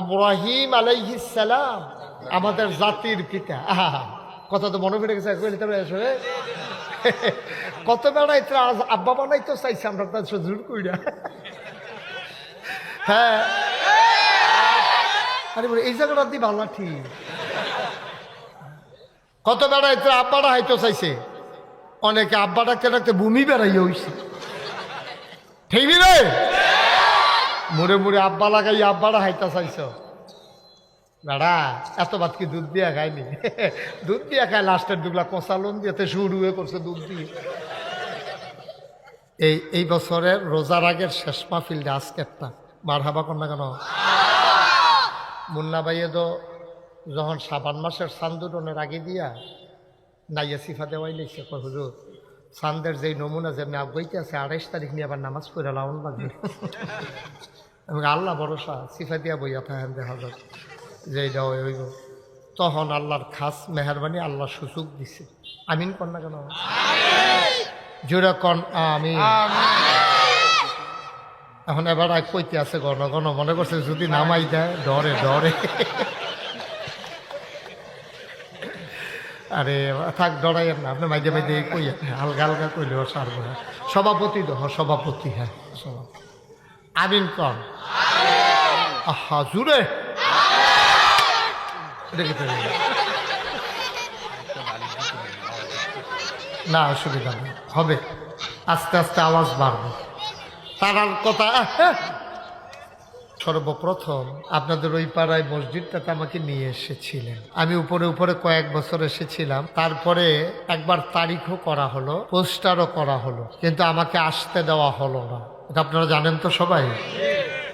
ইব্রাহিম আলাইহিসালাম আমাদের জাতির পিতা। আহা কথা তো মনে পড়ে গেছে আসলে কত বেড়াই আব্বা বানাই তো চাইছে, আমরা তার সজুর কইরা হ্যাঁ। আরে এই জায়গাটা দি ভালো ঠিক। কত বেড়াই তো আব্বাটা হাইতো চাইছে। অনেকে আব্বা ডাকতে ডাকতে ভূমি বেড়াই হইছে। ঠিক রে মুড়ে মুড়ে আব্বা লাগাই আব্বাটা হাইতা চাইছ। বেড়া, এত ভাত কি দুধ দিয়া খায়নি দুধ দিয়া খায় লাস্টের দুগলা কষালন দিয়েতে শুরু হয়ে করছে দুধ দিয়ে। এই এই বছরের রোজার আগের শেষ মাহফিলটা আজকেরটা। মার হাবা কন্যা কেন? মুন্না ভাইয়ে তো যখন সাবান মাসের সান্দুটনের আগে দিয়া নাইয়া সিফা দেওয়াই লেগছে হুজুর সান্দের যেই নমুনা যেমনি আগাইতে আছে আড়াইশ তারিখ নিয়ে আবার নামাজ পড়ে লাউন লাগবে এবং আল্লাহ ভরসা সিফা দিয়া বইয়া থাকেন দেখা যাক যে এইটা হইব। তখন আল্লাহর খাস মেহরবানি আল্লাহ সুযোগ দিছে। আমিন কন না কেন? জোরে কন আমি এখন এবার আর কইতে আছে গণ গণ মনে করছে যদি নামাই দেয় ডরে ডরে। আরে থাক ডরাইয়ের না। আপনি মাঝে মাঝে কই হালকা হালকা কইলেও সারবো হ্যাঁ সভাপতি তো সভাপতি হ্যাঁ সভাপতি। আমিন কন আহা জুড়ে। না অসুবিধা নেই। হবে। আস্তে আস্তে আওয়াজ বাড়বে। তারার কথা আহ, সর্বপ্রথম আপনাদের ওই পাড়ায় মসজিদটাতে আমাকে নিয়ে এসেছিলেন। আমি উপরে উপরে কয়েক বছর এসেছিলাম। তারপরে একবার তারিখও করা হলো পোস্টারও করা হলো। কিন্তু আমাকে আসতে দেওয়া হলো না। এটা আপনারা জানেন তো সবাই?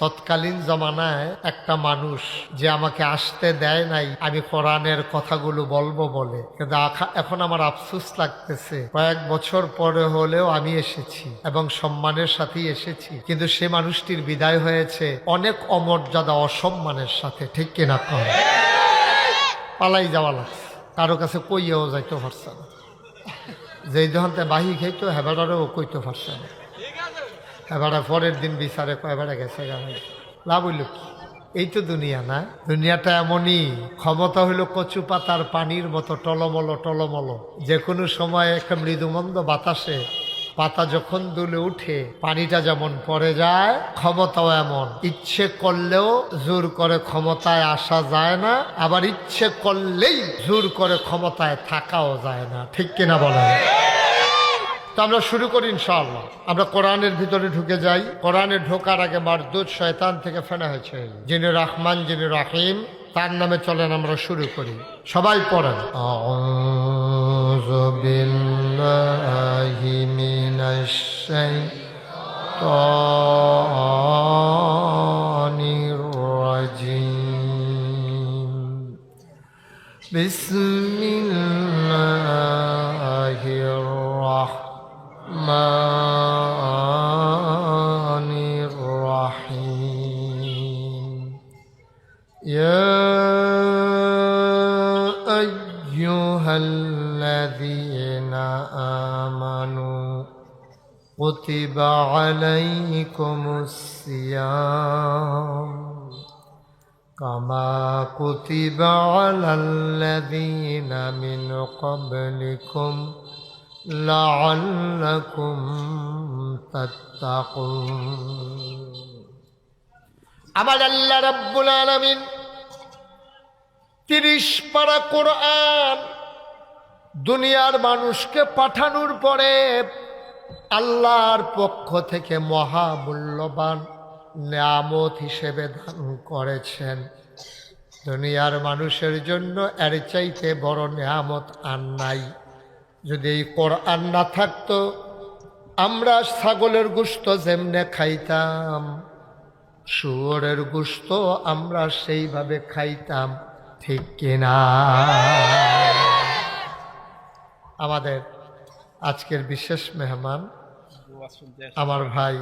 তৎকালীন জমানায় একটা মানুষ যে আমাকে আসতে দেয় নাই, আমি কোরআনের কথাগুলো বলব বলে। কিন্তু এখন আমার আফসুস লাগতেছে, কয়েক বছর পরে হলেও আমি এসেছি এবং সম্মানের সাথেই এসেছি। কিন্তু সে মানুষটির বিদায় হয়েছে অনেক অমর্যাদা, অসম্মানের সাথে, ঠিক কিনা কম পালাই যাওয়া লাগছে। কারও কাছে কইয়েও যাইতে পারছে না। যেই দোকানতে বাহি খাইতো, হেবাটারও কইতে পারছে না। এবারে পরের দিন বিচারে এবারে গেছে গাড়ি লাভ হইল কি? এই তো দুনিয়া না? দুনিয়াটা এমনই, ক্ষমতা হইল কচু পাতার পানির মতো টলমলো টলমলো। যে কোনো সময় একটা মৃদুমন্দ বাতাসে পাতা যখন দুলে উঠে, পানিটা যেমন পড়ে যায়, ক্ষমতাও এমন। ইচ্ছে করলেও জোর করে ক্ষমতায় আসা যায় না, আবার ইচ্ছে করলেই জোর করে ক্ষমতায় থাকাও যায় না। ঠিক কিনা বলেন? তো আমরা শুরু করি ইনশাআল্লাহ। আমরা কোরআনের ভিতরে ঢুকে যাই। কোরআনে ঢোকার আগে মারদুদ শয়তান থেকে ফেনা হয়েছে। যিনি রহমান, যিনি রাহিম, তার নামে চলেন আমরা শুরু করি। সবাই পড়েন। আউযু كتب عليكم الصيام كما كتب على الذين من قبلكم لعلكم تتقون আমার আল্লাহ রাব্বুল আলামিন তিরিশ পারা কোরআন দুনিয়ার মানুষকে পাঠানোর পরে আল্লাহর পক্ষ থেকে মহামূল্যবান নিয়ামত হিসেবে দান করেছেন। দুনিয়ার মানুষের জন্য এর চাইতে বড় নিয়ামত আর নাই। যদি এই কোরআন না থাকতো, আমরা ছাগলের গুস্ত যেমনে খাইতাম, শুয়োরের গুস্ত আমরা সেইভাবে খাইতাম, ঠিক কিনা? আমাদের আজকের বিশেষ মেহমান আমার ভাই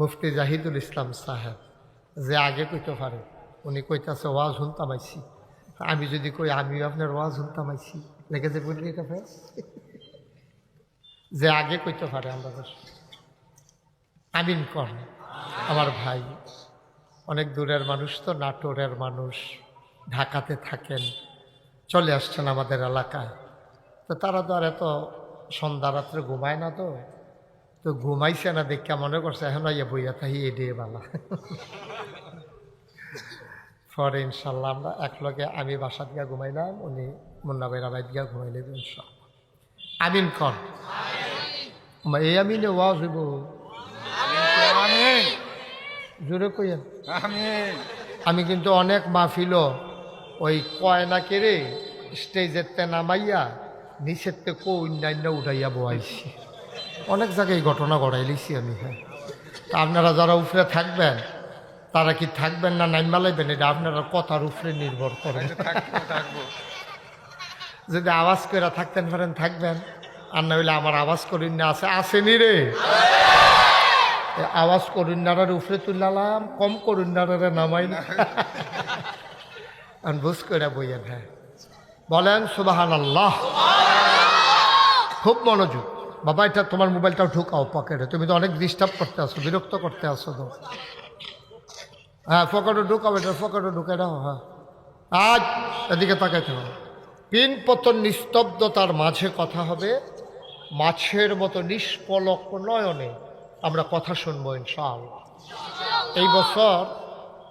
মুফতি জাহিদুল ইসলাম সাহেব। যে আগে কইতে পারে, উনি কইতাছে, ওয়াজ শুনতাম আমি যদি কই, আমিও আপনার ওয়াজ শুনতাম আইছি লেগে যে বললি এটা যে আগে কইতে পারে আমরা আমিন কর। আমার ভাই, অনেক দূরের মানুষ তো, নাটোরের মানুষ, ঢাকাতে থাকেন, চলে আসছেন আমাদের এলাকায়। তো তারা তো আর এত সন্ধ্যা রাত্রে ঘুমায় না তো। তো ঘুমাইছে না দেখে মনে করছে এখন ইয়ে বইয়া থাকি এডিয়ে বালা। পরে ইনশাল্লাহ আমরা এক লগে আমি বাসা দিয়া ঘুমাইলাম উনি মুন্না ভাইরা বাই দিয়া ঘুমাইলেন ইনশাল্লাহ। আমিন কন। মা এই আমিনে ওয়াজ হইব। জোরে কইয়েন। আমি কিন্তু অনেক মাহফিল ওই কয়না কেড়ে স্টেজের তে নামাইয়া নিচের তে কো অন্যান্য উঠাইয়া বয়াইছি। অনেক জায়গায় ঘটনা ঘটাই লিছি আমি হ্যাঁ। তা আপনারা যারা উফরে থাকবেন তারা কি থাকবেন না নাইমা লাইবেন? এটা আপনারা কথার উপরে নির্ভর করে। থাকব থাকব। যদি আওয়াজ করে থাকতেন পারেন থাকবেন। আর না হইলে আমার আওয়াজ করিন না আছে আসেনি রে। আওয়াজ করিন্নারের উপরে তুললাম কম করিন্নারে নামাই। না বুঝ করে বইয়েন হ্যাঁ। বলেন সুবাহান আল্লাহ খুব মনোযোগ। বাবা, এটা তোমার মোবাইলটাও ঢুকাও পকেটে। তুমি তো অনেক ডিস্টার্ব করতে আসো, বিরক্ত করতে আসো তো। হ্যাঁ পকেটে ঢুকাও, এটা পকেটে ঢুকে দাও হ্যাঁ। আজ এদিকে তাকাইতে হবে। পিন পতন নিস্তব্ধতার মাঝে কথা হবে। মাছের মতো নিষ্পলক নয়নে আমরা কথা শুনব ইনশাল এই বছর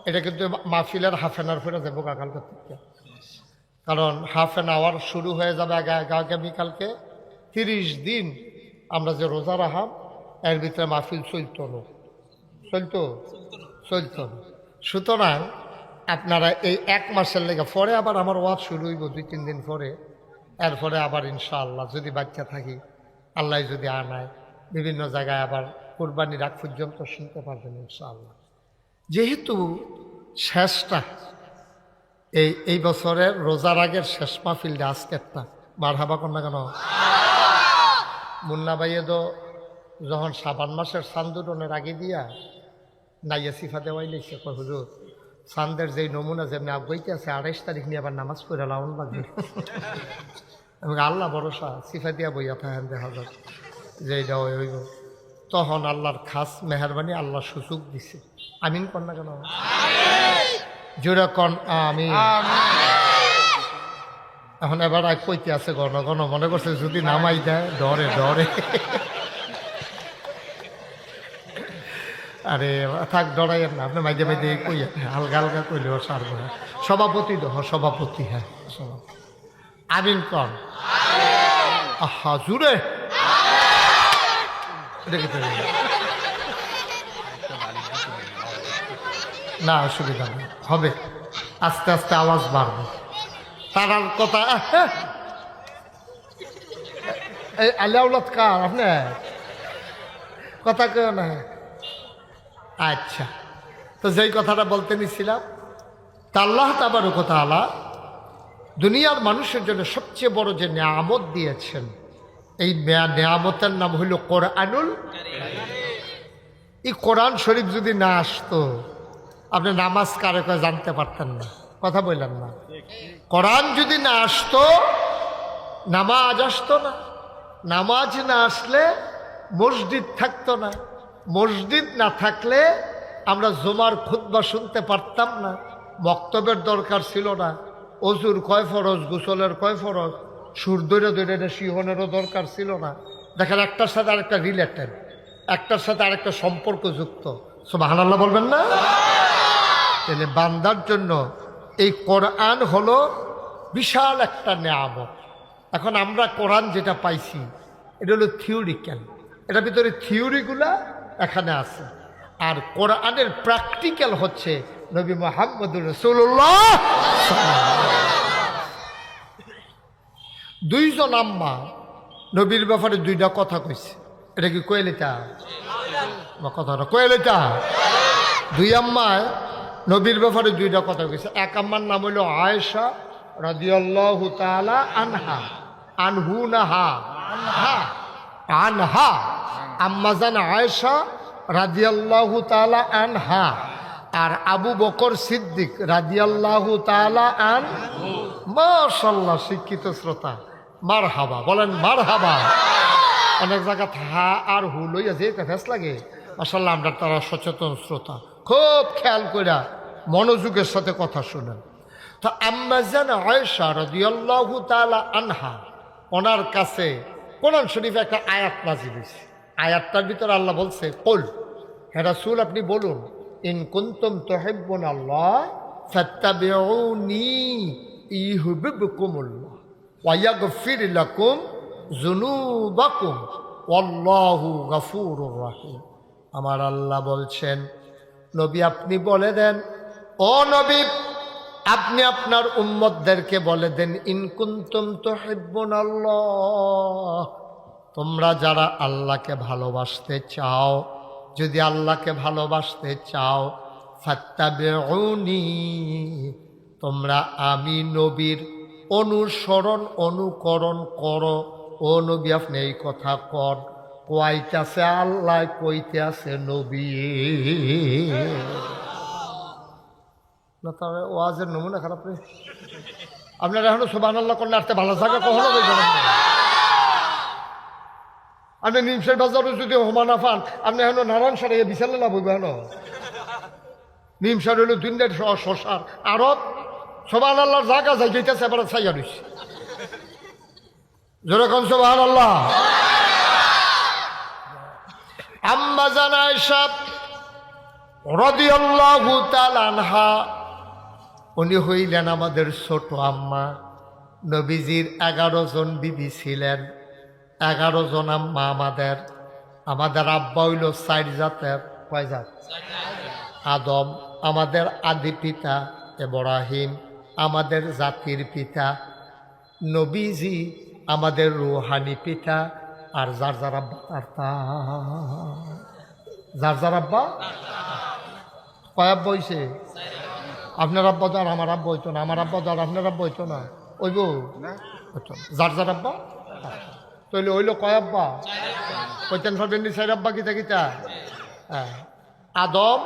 এটা কিন্তু মাহফিলের হাফ অ্যান আওয়ার ফেরা যাব কালকে থেকে। কারণ হাফ অ্যান আওয়ার শুরু হয়ে যাবে আগা- আগামীকালকে তিরিশ দিন আমরা যে রোজা রাখাম, এর ভিতরে মাহফিল চলতো না। চলতো? চলতো না। সুতরাং আপনারা এই এক মাসের লেগে, পরে আবার আমার ওয়াজ শুরু হইব দুই, তিন দিন পরে। এরপরে আবার ইনশাআল্লাহ যদি বাচ্চা থাকি, আল্লাহ যদি আনায়, বিভিন্ন জায়গায় আবার কোরবানি রাখ পর্যন্ত শুনতে পারবেন ইনশাআল্লাহ। যেহেতু শেষটা, এই এই বছরের রোজার আগের শেষ মাহফিলটা আজকেরটা মার হাবা কন্যা কেন? মুন্না ভাইয়ে তো যখন সাবান মাসের সান্দুটনের আগে দিয়া নাইয়া সিফা দেওয়াই লেগছে কয় হুজুর সান্দের যেই নমুনা যেমনি আগাইতে আছে আড়াইশ তারিখ নিয়ে আবার নামাজ পড়ে লাউন লাগবে এবং আল্লাহ ভরসা সিফা দিয়া বইয়া থাকেন দেখা যাক যে এটা হইব। তখন আল্লাহর খাস মেহরবানি আল্লাহ সুযোগ দিছে। আমিন কন না কেন? জোরে কন আমি এখন এবার এক কইতে আছে গণ গণ, মনে করছে যদি নামাই দেয়, ডরে ডরে। আরে, থাক ডরাইয়ের না, আপনি মাঝে মাঝে কই হালকা হালকা কইলেও সারবো না। সভাপতি দহ সভাপতি হ্যাঁ সভাপতি। আমিন কন? আহা জুড়ে দেখে না, অসুবিধা নেই। হবে। আস্তে আস্তে আওয়াজ বাড়বে। তারার কথা। এই আলিয়াউলত কার আপনার কথা কেউ না। আচ্ছা। তো যেই কথাটা বলতে নিছিলাম, তা আল্লাহ তাবার কথা আলা দুনিয়ার মানুষের জন্য সবচেয়ে বড় যে নিয়ামত দিয়েছেন, এই নেয়া- নিয়ামতের নাম হইল কোরআনুল এই কোরআন শরীফ যদি না আসতো, আপনি নামাজ কারে জানতে পারতেন না। কথা বললেন না? কোরআন যদি না আসতো, নামাজ আসতো না। নামাজ না আসলে মসজিদ থাকতো না। মসজিদ না থাকলে আমরা জমার খুতবা শুনতে পারতাম না। বক্তব্যের দরকার ছিল না। অজুর কয় ফরজ, গোসলের কয় ফরজ, সুর দৈরে শিহনেরও দরকার ছিল না। দেখেন, একটার সাথে আরেকটা রিলেটেড একটার সাথে আরেকটা সম্পর্ক যুক্ত। সব হানাল্লাহ বলবেন না? তাহলে বান্দার জন্য এই কোরআন হলো বিশাল একটা নেয়ামত। এখন আমরা কোরআন যেটা পাইছি এটা হলো থিওরিক্যাল এটার ভিতরে থিওরিগুলা এখানে আছে। আর কোরআনের প্র্যাকটিক্যাল হচ্ছে নবী মোহাম্মদুর রসুল্লাহ দুইজন আম্মা নবীর ব্যাপারে দুইটা কথা কইছে। এটা কি কয়েলিতা কথাটা কয়েলিতা দুই আম্মায় নবীর ব্যাপারে দুইটা কথা কইছে। এক আম্মার নাম হইল আয়েশা রাদিয়াল্লাহু তাআলা আনহা। আনহু নাহা আনহা। আনহা আম্মাজান আয়েশা রাদিয়াল্লাহু তাআলা আনহা। আর আবু বকর সিদ্দিক রাদিয়াল্লাহু তাআলা আন মাশাল্লাহ শিক্ষিত শ্রোতা। মার হাবা বলেন মার হাবা অনেক জায়গা হা আর হু লইয়া যে ফেস লাগে। মাসাল্লাহ আমরা তারা সচেতন শ্রোতা। খুব খেয়াল কইরা মনোযোগের সাথে কথা শোনেন। তো আম্মাজান আয়েশা রাদিয়াল্লাহু তাআলা আনহা, ওনার কাছে কোরআন শরীফে একটা আয়াত নাজিল হয়েছে আয়াতটার ভিতরে আল্লাহ বলছে, কল, হে রাসূল, আপনি বলুন, ইন কুন্তম তুহিব্বুন আল্লাহ আমার আল্লাহ বলছেন নবী আপনি বলে দেন। ও নবী, আপনি আপনার উম্মতদেরকে বলে দেন ইনকুন্তুম তো আল্লাহ। তোমরা যারা আল্লাহকে ভালোবাসতে চাও, যদি আল্লাহকে ভালোবাসতে চাও, ফাত্তাবিউনি। তোমরা আমি নবীর অনুসরণ, অনুকরণ করো। ও নবী, আপনি এই কথা কর কইতাছে আল্লাহ কইতে আছে নবী। না তবে ওয়াজের নমুনা খারাপ রে। আপনারা এখনও সোবান আল্লাহ করলে আসতে ভালো থাকে কখনো বলবেন। আপনি নিমসের বাজারে যদি হোমানা পান আপনি এখন নারায়ণ সারে বিশালে লাভ হইবে এখন? নিমসার হইল দুনিয়ার শশার আরব। সোবান আল্লাহর জায়গা যাই যেতেছে এবার ছাইয়া রইছে যেরকম সোবান আল্লাহ আম্মা জানায় তাআলা আনহা, উনি হইলেন আমাদের ছোট আম্মা। নবীজির এগারো জন বিবি ছিলেন, এগারো জন আম্মা আমাদের। আমাদের আব্বা হইল চার জাতের, কয় জাত? আদম, আমাদের আদি পিতা এব্রাহিম আমাদের জাতির পিতা। নবীজি আমাদের রুহানি পিতা আর যার যার আব্বা তার যার যার আব্বা? কয় আব্বা হইছে? আপনার আব্বা আর আমার আব্বা হইতো না আমার আব্বা আর আপনার আব্বা হইতো না। ওইব। যার যার আব্বা? তৈলে হইল কয় আব্বা? কইতেন পারবেন সাইর আব্বা কিতা কিতা? হ্যাঁ। আদম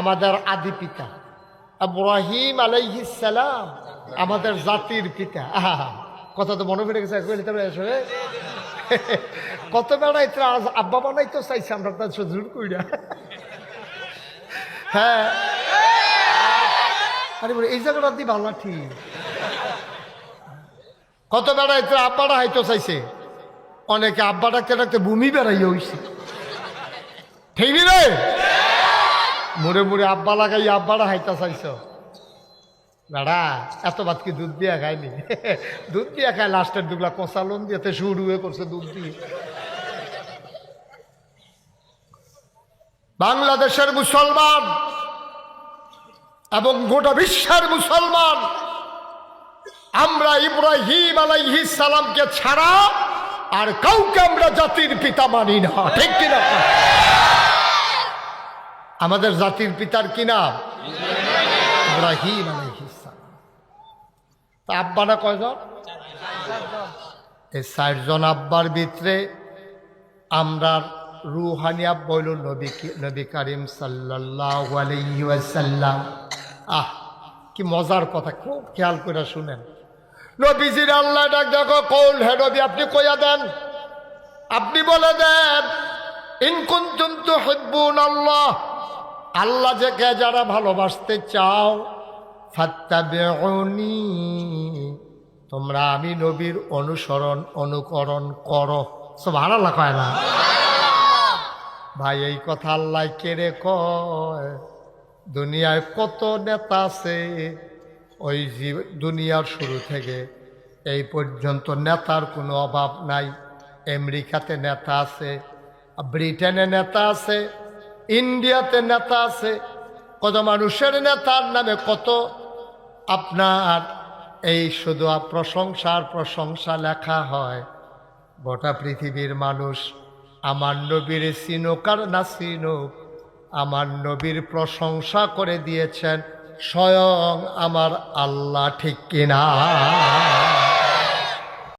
আমাদের আদি পিতা। ইব্রাহিম সালাম আমাদের জাতির পিতা। আহা, কথা তো মনে পড়ে গেছে। কত বেড়াই আজ আব্বা বানাইতো চাইছে, আমরা তার সজুর কইরা। হ্যাঁ। আরে এই জায়গাটা দি ভালো ঠিক। কত বেড়াই তো আব্বাটা হাইতো চাইছে। অনেকে আব্বা ডাকতে ডাকতে ভূমি বেড়াই হইছে। ঠিক রে? মুড়ে মুড়ে আব্বা লাগাই আব্বাটা হাইতা চাইছ। বেড়া এত ভাত কি দুধ দিয়া খায়নি দুধ দিয়া খায় লাস্টের দুগলা কষালন দিয়েতে শুরু হয়ে করছে দুধ দিয়ে। বাংলাদেশের মুসলমান এবং গোটা বিশ্বের মুসলমান, আমরা ইব্রাহিম আলাইহিস সালামকে ছাড়া আর কাউকে আমরা জাতির পিতা মানি না, ঠিক কিনা? আমাদের জাতির পিতার কি নাম? ইব্রাহিম সালাম তা আব্বানা কয়জন? এই চারজন আব্বার ভিতরে আমরা রুহানি আব্বা হইল নবী নবী করিম সাল্লাল্লাহু আলাইহি আহ, কি মজার কথা, খুব খেয়াল করে শুনেন। নবীজির আল্লাহ ডাক, দেখো কৌল হে নবী, আপনি কইয়া দেন। আপনি বলে দেন ইনকুন্তুম তো হিব্বুন আল্লাহ আল্লাহ যে যারা ভালোবাসতে চাও ফাত্তাবিউনি তোমরা আমি নবীর অনুসরণ অনুকরণ করো। সব আল্লাহ কয় না? ভাই এই কথা আল্লাহ কেড়ে কয়? দুনিয়ায় কত নেতা আছে ওই জীব দুনিয়ার শুরু থেকে এই পর্যন্ত নেতার কোনো অভাব নাই। আমেরিকাতে নেতা আছে ব্রিটেনে নেতা আছে ইন্ডিয়াতে নেতা আছে কত মানুষের নেতার নামে কত আপনার এই শুধু প্রশংসার প্রশংসা লেখা হয়। গোটা পৃথিবীর মানুষ, আমার নবীর সিনোকার না সিনুক, আমার নবীর প্রশংসা করে দিয়েছেন, স্বয়ং আমার আল্লাহ ঠিক কিনা।